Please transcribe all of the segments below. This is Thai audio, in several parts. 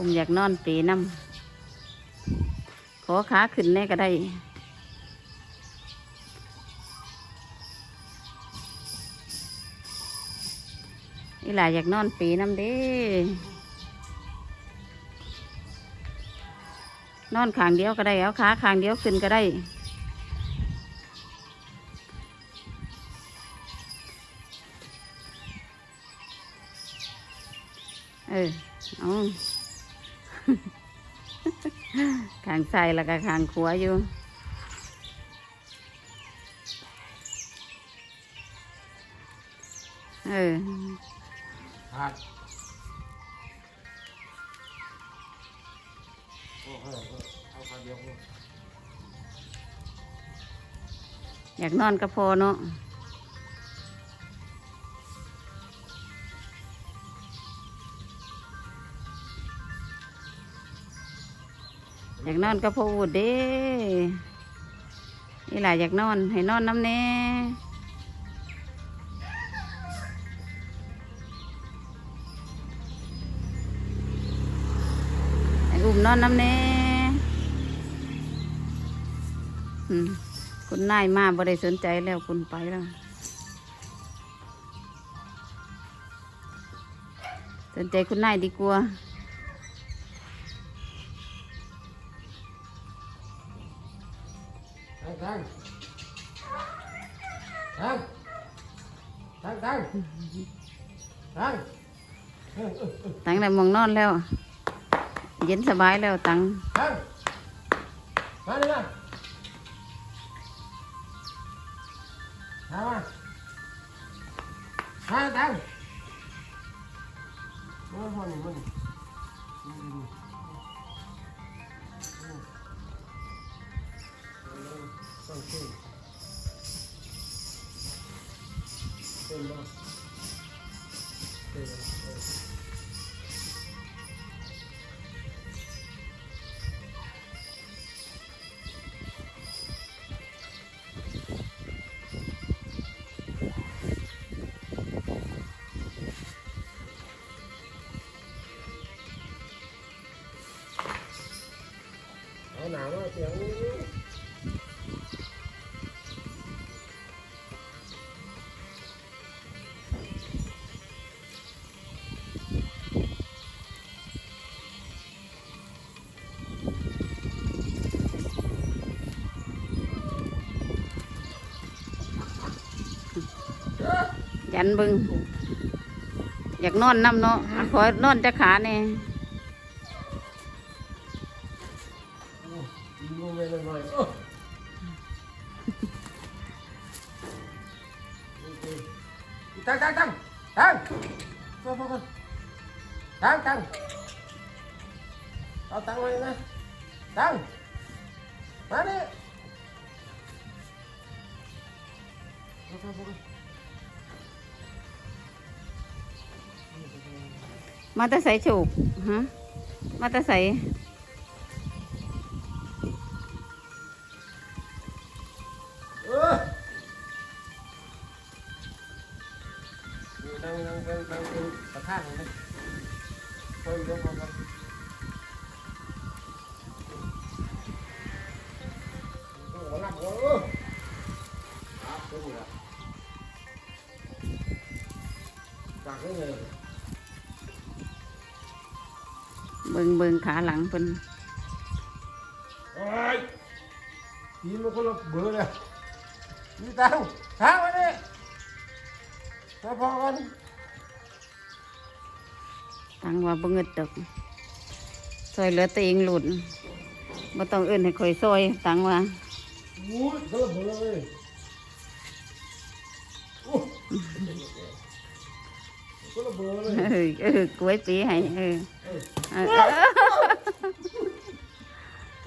อุ้มอยากนอนเปรน้ำขอขาขึ้นแน่ก็ได้นี่หลายอยากนอนปรน้ำเด้ นอนขางเดียวก็ได้เอาขาขางเดียวขึ้นก็ได้ เออ เอาางซ้ายแล้วก็ขางขวาอยู่เออขาดโอ้โหเอาขาเดียวอยากนอนก็พอเนาะ อยากนอนก็พออุดเด้นี่หละอยากนอน ให้นอนน้ำแน่ให้อุ้มนอนน้ำแน่อืมคุณนายมาบ่ได้สนใจแล้วคุณไปแล้ว สนใจคุณนายดีกว่า ตั้งตั้งตั้งตั้งตั้งตั้งเออเออเออตังได้มองนอนแล้ว เย็นสบายแล้วตังตั้งมาเลยมามามามาตั้งมามานี่มานี่นี่นี่ต้องขึ้นขึ้นมาขึ้น มาเออ ยันเบึง อยากนอนน้ำเนาะอะขอนอนจะขาเนี่ยยิงลงไปหน่อยๆโอ้ตั้งตั้งตั้งตั้งตั้งตั้งตั้งเอาตั้งไว้นะตั้งมาดิ มาตะใสฉูกฮะมาตะใสเออนั่งนั่งนั่งนั่งประธานเลยนะคนเดียวพอกันโเบิงเบิงขาหลังเพิ่นโอ้ยทีมมันคนละเบอร์เลยมีตังค์ทางมาดิพอพอกันตังว่าบ่เงิดดอกซอยเหลือตัวเองหลุดบ่ต้องเอื่นให้คอยซอยตังว่าอู้ยคนละเบอร์เลยโอ้ คนละเบอร์เลยเออเออกล้วยปีให้เออเออเออ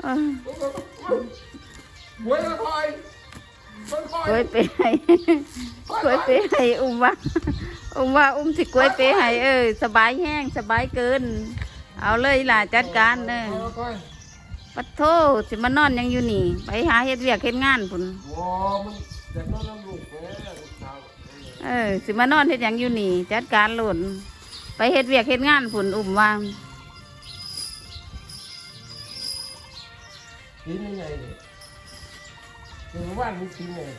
เออหวยละคอยมันคอยกล้วยปีให้กล้วยปีให้อุ้มว่าอุ้มว่าอุ้มสิกล้วยปีให้เออสบายแห้งสบายเกิน เอาเลยล่ะจัดการเออคอยปัดโทสิมานอนหยังอยู่นี่ ไปหาเฮ็ดเวียกเฮ็ดงานพุ่นว้ามันอยากนอนน้ำลูกแม่ลูกสาว เออสิมานอนเฮ็ดหยังอยู่นี่ จัดการโหล่นไปเฮ็ดเวียกเฮ็ดงานพุ่นอุ้มว่ากินยังไงเนี่ยเดี๋ยวว่านมันกินยังไง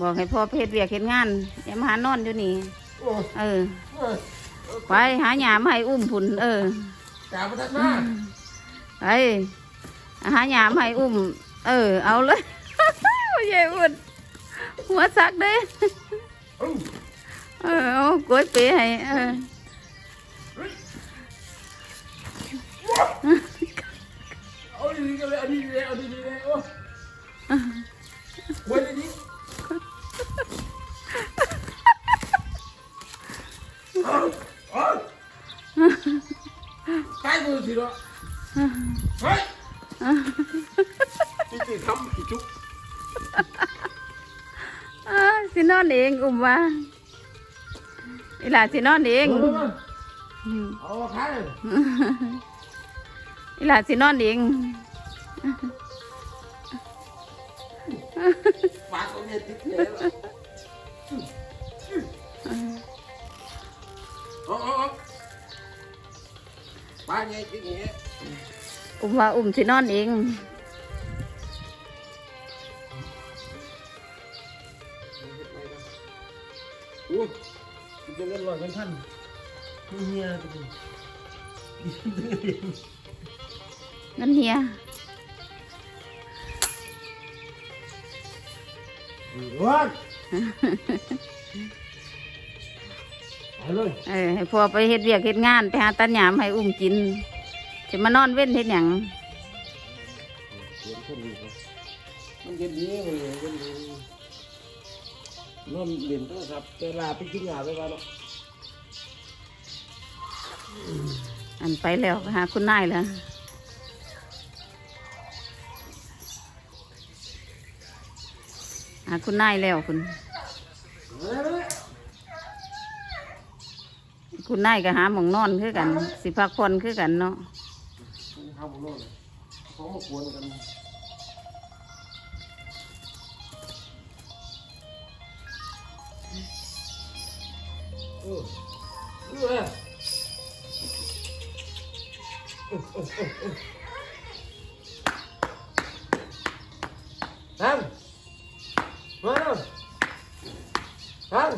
บอกให้พ่อเพชรเวียกเฮ็ดงานอย่ามาหานอนอยู่นี่ โอ้ยเออ โอ้ยไปหาหยามให้อุ้มผุนเออ จ่าประทัดมาไปหาหยามให้อุ้ม เออ เอาเลย โอ้ยายอุ่น หัวซักเด้อืมเออเอากล้วยเป๋ให้เออเอาดีๆกันเลยเอาดีๆเลยเอาดีๆเลยโอ้ยวันนี้เอาเอาใกล้มือสิเนาะ เองอุ้มว่าอีหลาสินอนเองเอาใครอีหลาสินอนเองปากตรงนี้ติดเอาเอาเอาปากไงติดเนี่ยอุ้มว่าอุ้มสินอนเอง มันจะเงินลอยเป็นพันเฮียตัวนี้นั่นเฮียร้อนไปเลยเออให้พ่อไปเฮ็ดเวียกเฮ็ดงานไปหาตัดหยามให้อุ้มกินสิมานอนเว้นเฮ็ดหยังเสียงคนดีครับมันเย็นดีมันเย็นดี นอนเล่นโทรศัพท์เวลาไปกินยาไปบ้านเนาะอันไปแล้วก็หาคุณนายแล้วหาคุณนายแล้วคุณเฮ้ยเฮ้ยคุณนายก็หาหมองนอนคือกัน สิพักผ่อนคือกันเนาะมันทำของโน่นเขามากวนกัน อืมเลือดฮังมาฮังฮัง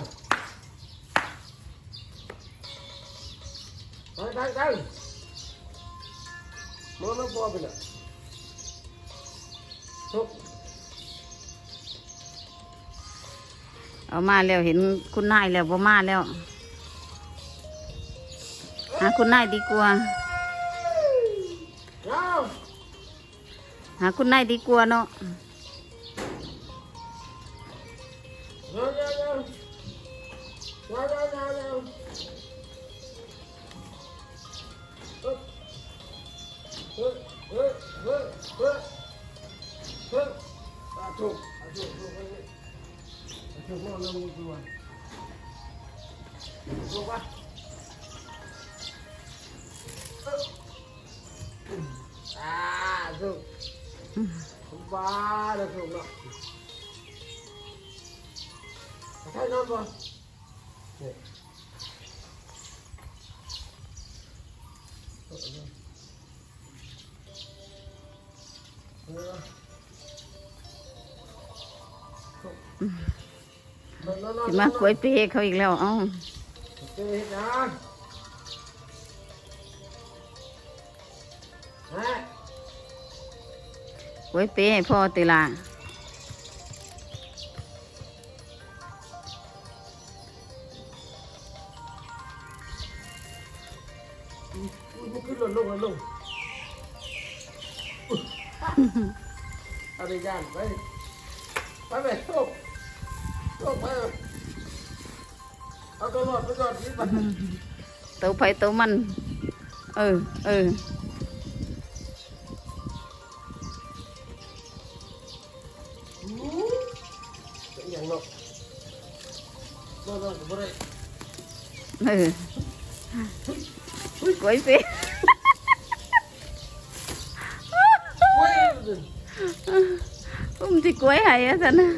ฮังฮังมามาบัอไปละทุกเอามาแล้วเห็นคุณนายแล้วพ่มาแล้ว หาคุณนายดีกว่า Nào หาคุณนายดีกว่าเนาะ À thúc Không ba được thúc nào Thấy nó không? Nè. Ờ, ờ. Ờ. Nó, nó, nó, สิ nó, มา nó. กล้วยเปเขาอีกแล้วเอ้า Chơi hết ra. Nè. ก ล้วยเปให้พ่อติลา Nó cứ lùn lùn lùn lùn. Ở đây gan, đây. ไปไปโชคโชคไปเลยเอาตัวรอดไปก่อนนี่ไปตัวไผตัวมัน เออเออ เออกล้วยเปโอ้ยอุ้มสิกล้วยให้อะสันนะ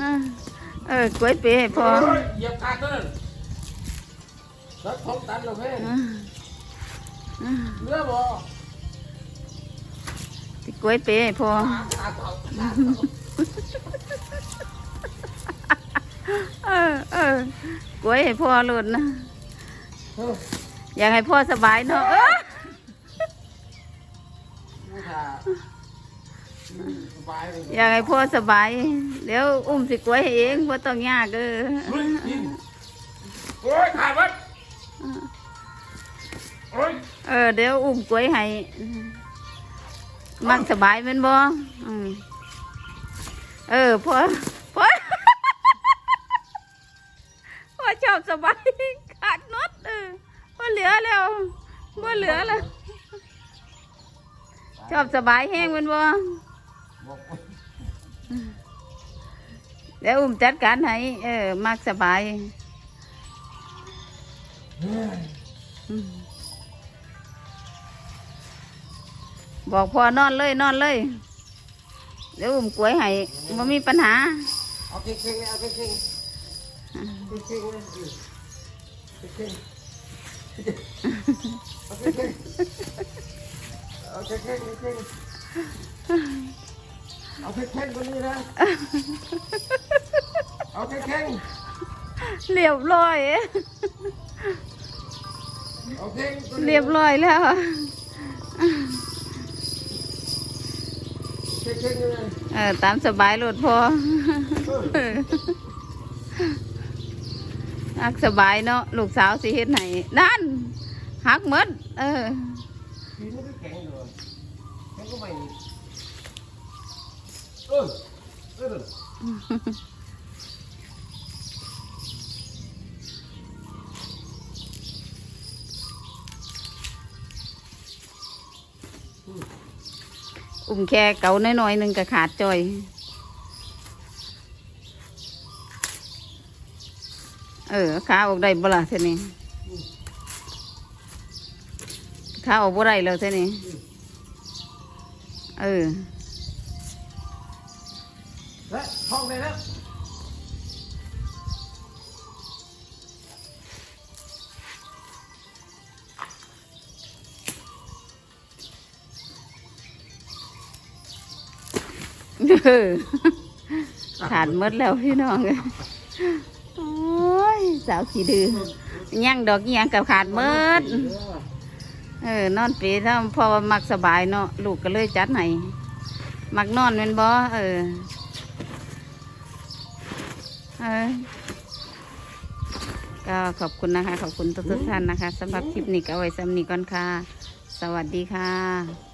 อ่า เออกล้วยเปให้พ่อโอ้ยเหยียบขาดตัวนั้นรักของตันแล้วแม่อ่าเนื้อบ่สิกล้วยเปให้พ่อตาตาเต่าตาเต่าเออเออกล้วยให้พ่อหลุดนะเอออยากให้พ่อสบายเนาะเออนี่ค่ะอืมสบายเลยอยากให้พ่อสบาย เดี๋ยวอุ้มสิกล้วยให้เองพ่ต้องยากเออเฮ้ยกินโอ้ยขาดมันโอ้ยเออเดี๋ยวอุ้มกล้วยให้มักสบายแมันบ่อืมเออพ่อ ชอบสบายขาดน็อตเออพ่เหลือแล้วพ่เหลือแล้วชอบสบายแห้งแมันบ่เดี๋ยวอุ้มจัดการให้เออมักสบายบอกพอนอนเลยนอนเลย เดี๋ยวอุ้มกล้วยให้ไม่มีปัญหา เอาเก่งๆเลยเอาเก่งๆ เก่งๆเลยเออเก่งเอาเก่งเอาเก่งเก่งเอาเก่งคนนี้นะ เอาเก่งเรียบร้อย เอาเก่งเรียบร้อยแล้วเก่งๆเออตามสบายโลดพอ เอออักสบายเนาะลูกสาวสิเฮ็ดให้นั่นหักหมดเออทีมันก็แข็งอยู่แข็งก็ไม่เออเอออุ้มแค่เก่าน้อยๆหนึ่งก็ขาดจ่อย เออขาออกได้บ่ล่ะเท่านี้ขาออกบ่ได้แล้วเท่านี้เออและท้องเลยนะเออขาดหมดแล้วพี่น้องเอ้ยโอ้ย สาวขี้ดื้อย่างดอกอิหยังกับขาดหมดเออนอนปีถ้าพอมักสบายเนาะลูกก็เลยจัดให้มักนอนเป็นบ่เออเออก็ขอบคุณนะคะ ขอบคุณทุกท่านนะคะสำหรับคลิปนี้ก็เอาไว้สำนีก่อนค่ะ สวัสดีค่ะ